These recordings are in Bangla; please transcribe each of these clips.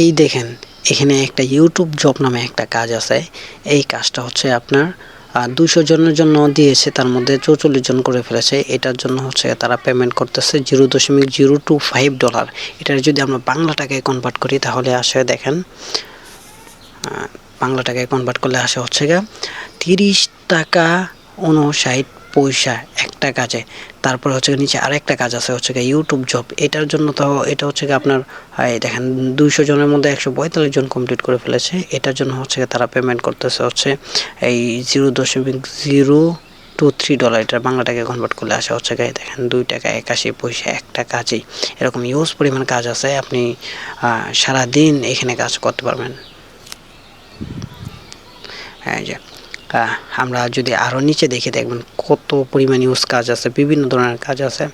এই দেখেন, এখানে একটা ইউটিউব জব নামে একটা কাজ আছে। এই কাজটা হচ্ছে আপনার দুশো জনের জন্য দিয়েছে, তার মধ্যে চৌচল্লিশ জন করে ফেলেছে। এটার জন্য হচ্ছে তারা পেমেন্ট করতেছে জিরো দশমিক জিরো টু ফাইভ ডলার। এটার যদি আমরা বাংলা টাকায় কনভার্ট করি, তাহলে আসে দেখেন বাংলা টাকায় কনভার্ট করলে আসে হচ্ছে গা তিরিশ টাকা উনষাট পয়সা একটা কাজে। তারপর হচ্ছে নিচে আরেকটা কাজ আছে হচ্ছে ইউটিউব জব এটার জন্য তো এটা হচ্ছে আপনার দেখেন দুইশো জনের মধ্যে একশো পঁয়তাল্লিশ জন কমপ্লিট করে ফেলেছে। এটার জন্য হচ্ছে তারা পেমেন্ট করতেছে হচ্ছে এই জিরো দশমিক জিরো টু থ্রি ডলার এটা বাংলা টাকায় কনভার্ট করলে আসা হচ্ছে গায়ে দেখেন দুই টাকা একাশি পয়সা একটা কাজেই। এরকম ইউজ পরিমাণ কাজ আছে আপনি আহ, সারাদিন এখানে কাজ করতে পারবেন। হ্যাঁ যে। আমরা যদি আরও নিচে দেখে দেখবেন কত পরিমাণ ইউজ কাজ আছে, বিভিন্ন ধরনের কাজ আছে।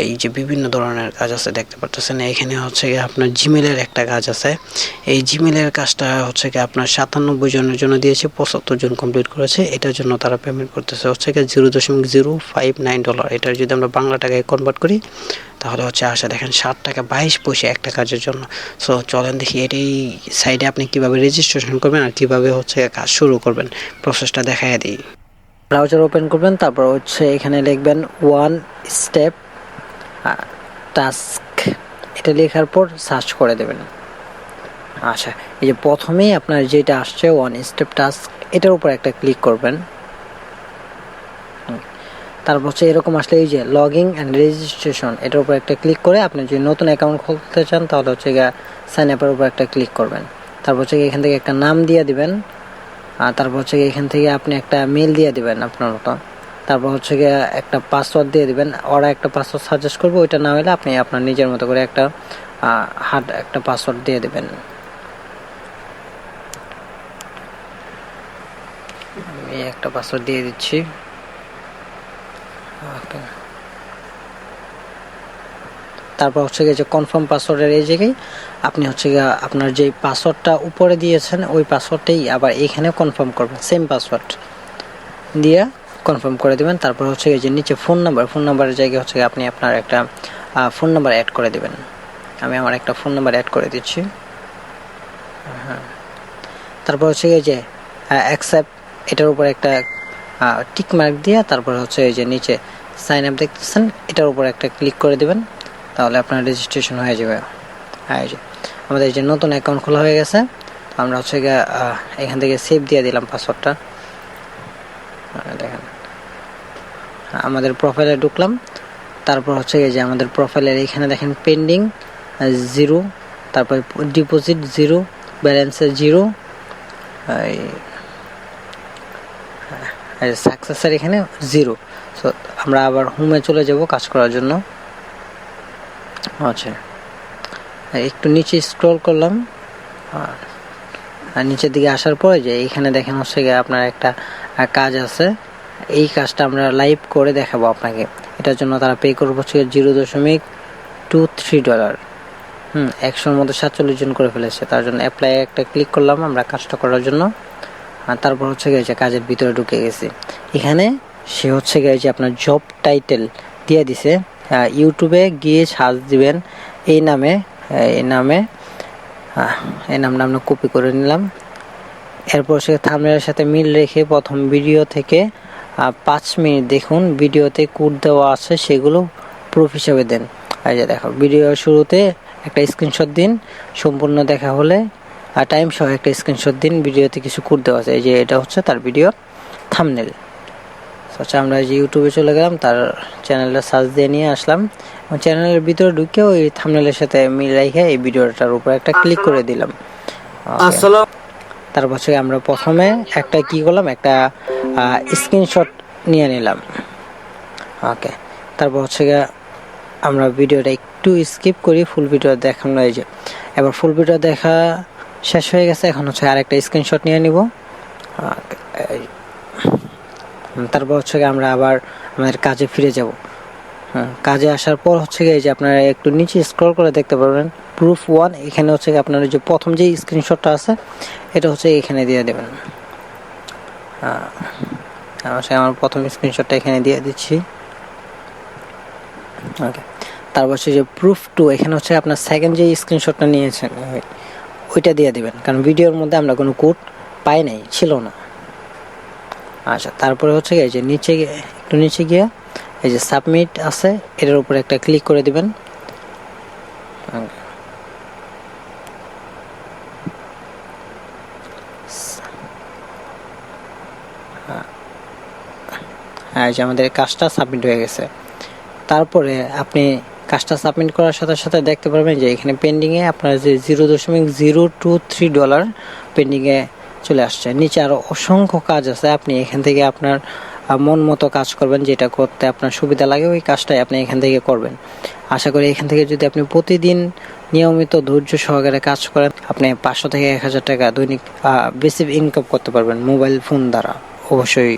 এই যে বিভিন্ন ধরনের কাজ আছে, দেখতে পাচ্ছেন এখানে হচ্ছে গিয়ে আপনার জিমেলের একটা কাজ আছে। এই জিমেলের কাজটা হচ্ছে কি আপনার সাতানব্বই জনের জন্য দিয়েছে, পঁচাত্তর জন কমপ্লিট করেছে, এটার জন্য তারা পেমেন্ট করতেছে। হচ্ছে কি জিরো দশমিক জিরো ফাইভ নাইন ডলার এটা যদি আমরা বাংলা টাকায় কনভার্ট করি, তাহলে হচ্ছে আসা দেখেন ষাট টাকা বাইশ পয়সা একটা কাজের জন্য। সো চলেন দেখি এটাই সাইডে আপনি কীভাবে রেজিস্ট্রেশন করবেন আর কীভাবে হচ্ছে কাজ শুরু করবেন। প্রসেসটা দেখাই দিই। ব্রাউজার ওপেন করবেন, তারপর হচ্ছে এখানে লিখবেন ওয়ান স্টেপ টাস্ক এটা লেখার পর সার্চ করে দেবেন। আচ্ছা এই যে প্রথমেই আপনার যেটা আসছে ওয়ান স্টেপ টাস্ক এটার উপর একটা ক্লিক করবেন। তারপর হচ্ছে এরকম আসলে এই যে লগিং অ্যান্ড রেজিস্ট্রেশন এটার উপর একটা ক্লিক করে আপনি যদি নতুন অ্যাকাউন্ট খুলতে চান, তাহলে হচ্ছে গিয়ে সাইন আপের উপর একটা ক্লিক করবেন। তারপর হচ্ছে এখান থেকে একটা নাম দিয়ে দিবেন। আর তারপর হচ্ছে এখান থেকে আপনি একটা মেল দিয়ে দিবেন আপনার মতো। তারপর হচ্ছে গিয়ে একটা পাসওয়ার্ড দিয়ে দিবেন। ওরা একটা পাসওয়ার্ড সাজেস্ট করবে, ওইটা না হলে আপনি আপনার নিজের মতো করে একটা হার্ড একটা পাসওয়ার্ড দিয়ে দিবেন। আমি একটা পাসওয়ার্ড দিয়ে দিচ্ছি। তারপর হচ্ছে গিয়ে যে কনফার্ম পাসওয়ার্ডের এই জায়গায় আপনি হচ্ছে গিয়ে আপনার যে পাসওয়ার্ডটা উপরে দিয়েছেন, ওই পাসওয়ার্ডটাই আবার এখানে কনফার্ম করবেন সেম পাসওয়ার্ড দিয়ে কনফার্ম করে দেবেন। তারপর হচ্ছে এই যে নিচে ফোন নাম্বার ফোন নাম্বারের জায়গায় হচ্ছে আপনি আপনার একটা ফোন নাম্বার অ্যাড করে দেবেন। আমি আমার একটা ফোন নাম্বার অ্যাড করে দিচ্ছি। হ্যাঁ। তারপর হচ্ছে এই যে অ্যাকসেপ্ট এটার উপর একটা টিক মার্ক দিয়ে তারপর হচ্ছে এই যে নিচে সাইন আপ দেখতেছেন, এটার উপর একটা ক্লিক করে দেবেন। তাহলে আপনার রেজিস্ট্রেশন হয়ে যাবে। হ্যাঁ যে, আমাদের এই যে নতুন অ্যাকাউন্ট খোলা হয়ে গেছে। আমরা হচ্ছে এখান থেকে সেভ দিয়ে দিলাম পাসওয়ার্ডটা দেখেন। আমাদের প্রোফাইলে ঢুকলাম। তারপর হচ্ছে এই যে আমাদের প্রোফাইলের এখানে দেখেন পেন্ডিং জিরো তারপর ডিপোজিট জিরো ব্যালেন্সে জিরো সাকসেসের এখানে জিরো সো আমরা আবার হোমে চলে যাব কাজ করার জন্য। আচ্ছা একটু নিচে স্ক্রল করলাম। আর নিচের দিকে আসার পরে যে এইখানে দেখেন হচ্ছে গিয়ে আপনার একটা কাজ আছে। এই কাজটা আমরা লাইভ করে দেখাবো আপনাকে। এটার জন্য তারা পে করব হচ্ছে জিরো দশমিক টু থ্রি ডলার হুম, একশোর মধ্যে সাতচল্লিশ জন করে ফেলেছে। তার জন্য অ্যাপ্লাই একটা ক্লিক করলাম আমরা কাজটা করার জন্য। আর তারপর হচ্ছে গিয়ে যে কাজের ভিতরে ঢুকে গেছি। এখানে সে হচ্ছে গিয়ে যে আপনার জব টাইটেল দিয়ে দিছে। ইউটিউবে গিয়ে সার্চ দিবেন এই নামে এই নামে এই নামটা আমরা কপি করে নিলাম। এরপর সে থামনেলের সাথে মিল রেখে প্রথম ভিডিও থেকে পাঁচ মিনিট দেখুন, ভিডিওতে কোড দেওয়া আছে, সেগুলো প্রুফ হিসাবে দেন। এই যে দেখো ভিডিও শুরুতে একটা স্ক্রিনশট দিন, সম্পূর্ণ দেখা হলে, আর টাইম সহ একটা স্ক্রিনশট দিন ভিডিওতে কিছু কোড দেওয়া আছে। এই যে এটা হচ্ছে তার ভিডিও থামনেল আচ্ছা আমরা যে ইউটিউবে চলে গেলাম, তার চ্যানেলটা সার্চ দিয়ে নিয়ে আসলাম। এবং চ্যানেলের ভিতরে ঢুকে ওই থামনেলের সাথে মিল রেখে এই ভিডিওটার উপর একটা ক্লিক করে দিলাম. আসসালাম তারপর হচ্ছে আমরা প্রথমে একটা কি করলাম? একটা স্ক্রিনশট নিয়ে নিলাম। ওকে, তারপর হচ্ছে আমরা ভিডিওটা একটু স্কিপ করি ফুল ভিডিও দেখানো এই যে। এবার ফুল ভিডিও দেখা শেষ হয়ে গেছে, এখন হচ্ছে আরেকটা স্ক্রিনশট নিয়ে নিব। তারপর হচ্ছে আমরা আবার আমাদের কাজে ফিরে যাব। কাজে আসার পর হচ্ছে গিয়ে যে আপনারা একটু নিচে স্ক্রল করে দেখতে পারবেন প্রুফ ওয়ান এখানে হচ্ছে আপনার যে প্রথম যে স্ক্রিনশটটা আছে, এটা হচ্ছে এখানে দিয়ে দেবেন। হ্যাঁ আমার প্রথম স্ক্রিনশটটা এখানে দিয়ে দিচ্ছি। ওকে তারপর হচ্ছে যে প্রুফ টু এখানে হচ্ছে আপনার সেকেন্ড যে স্ক্রিনশটটা নিয়েছেন, ওইটা দিয়ে দিবেন। কারণ ভিডিওর মধ্যে আমরা কোনো কোড পাই নাই, ছিল না। আচ্ছা তারপরে হচ্ছে যে নিচে একটু নিচে গিয়ে এই যে সাবমিট আছে, এটার উপরে একটা ক্লিক করে দিবেন। হ্যাঁ যে আমাদের কাজটা সাবমিট হয়ে গেছে। তারপরে আপনি কাজটা সাবমিট করার সাথে সাথে দেখতে পারবেন যে এখানে পেন্ডিংয়ে আপনার যে জিরো দশমিক জিরো টু থ্রি ডলার পেন্ডিংয়ে চলে আসছে। নিচে আরও অসংখ্য কাজ আছে। আপনি এখান থেকে আপনার মন মতো কাজ করবেন, যেটা করতে আপনার সুবিধা লাগে, ওই কাজটাই আপনি এখান থেকে করবেন। আশা করি এখান থেকে যদি আপনি প্রতিদিন নিয়মিত ধৈর্য সহকারে কাজ করেন, আপনি পাঁচশো থেকে এক হাজার টাকা দৈনিক বেশি ইনকাম করতে পারবেন মোবাইল ফোন দ্বারা। অবশ্যই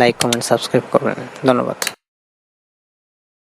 লাইক কমেন্ট সাবস্ক্রাইব করবেন। ধন্যবাদ।